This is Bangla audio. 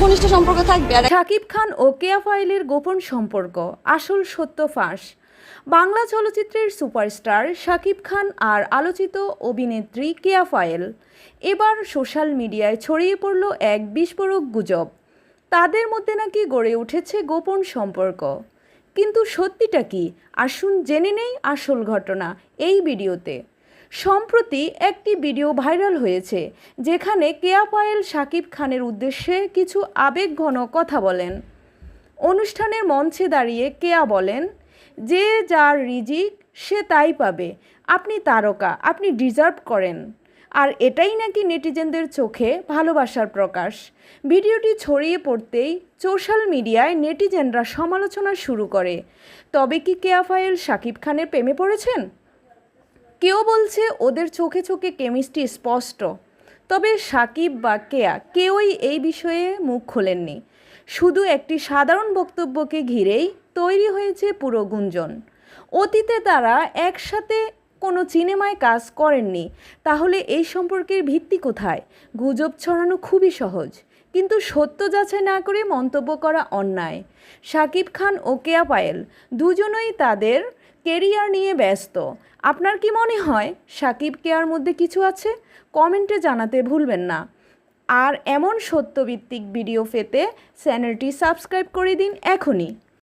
ঘনিষ্ঠ সম্পর্ক থাকবে শাকিব খান ও কেয়া ফাইলের গোপন সম্পর্ক, আসল সত্য ফাঁস। বাংলা চলচ্চিত্রের সুপারস্টার শাকিব খান আর আলোচিত অভিনেত্রী কেয়া ফায়েল এবার সোশ্যাল মিডিয়ায় ছড়িয়ে পড়ল এক বিস্ফোরক গুজব। তাদের মধ্যে নাকি গড়ে উঠেছে গোপন সম্পর্ক। কিন্তু সত্যিটা কি? আসুন জেনে নেই আসল ঘটনা এই ভিডিওতে। সম্প্রতি একটি ভিডিও ভাইরাল হয়েছে, যেখানে কেয়া পায়েল শাকিব খানের উদ্দেশ্যে কিছু আবেগঘন কথা বলেন। অনুষ্ঠানের মঞ্চে দাঁড়িয়ে কেয়া বলেন, যে যার রিজিক সে তাই পাবে। আপনি তারকা, আপনি ডিজার্ভ করেন। আর এটাই নাকি নেটিজেনদের চোখে ভালোবাসার প্রকাশ। ভিডিওটি ছড়িয়ে পড়তেই সোশ্যাল মিডিয়ায় নেটিজেনরা সমালোচনা শুরু করে। তবে কি কেয়া ফায়েল শাকিব খানের প্রেমে পড়েছেন? কেউ বলছে ওদের চোখে চোখে কেমিস্ট্রি স্পষ্ট। তবে সাকিব বা কেয়া কেউই এই বিষয়ে মুখ খোলেননি। শুধু একটি সাধারণ বক্তব্যকে ঘিরেই তৈরি হয়েছে পুরো গুঞ্জন। অতীতে তারা একসাথে কোনো সিনেমায় কাজ করেননি। তাহলে এই সম্পর্কের ভিত্তি কোথায়? গুজব ছড়ানো খুবই সহজ। কিন্তু সত্য যাচাই না করে মন্তব্য করা অন্যায়। শাকিব খান ও কেয়া পায়েল দুজনেই তাদের কেরিয়ার নিয়ে ব্যস্ত। আপনার কি মনে হয় সাকিব কেয়ার মধ্যে কিছু আছে? কমেন্টে জানাতে ভুলবেন না। আর এমন সত্যভিত্তিক ভিডিও পেতে চ্যানেলটি সাবস্ক্রাইব করে দিন এখনই।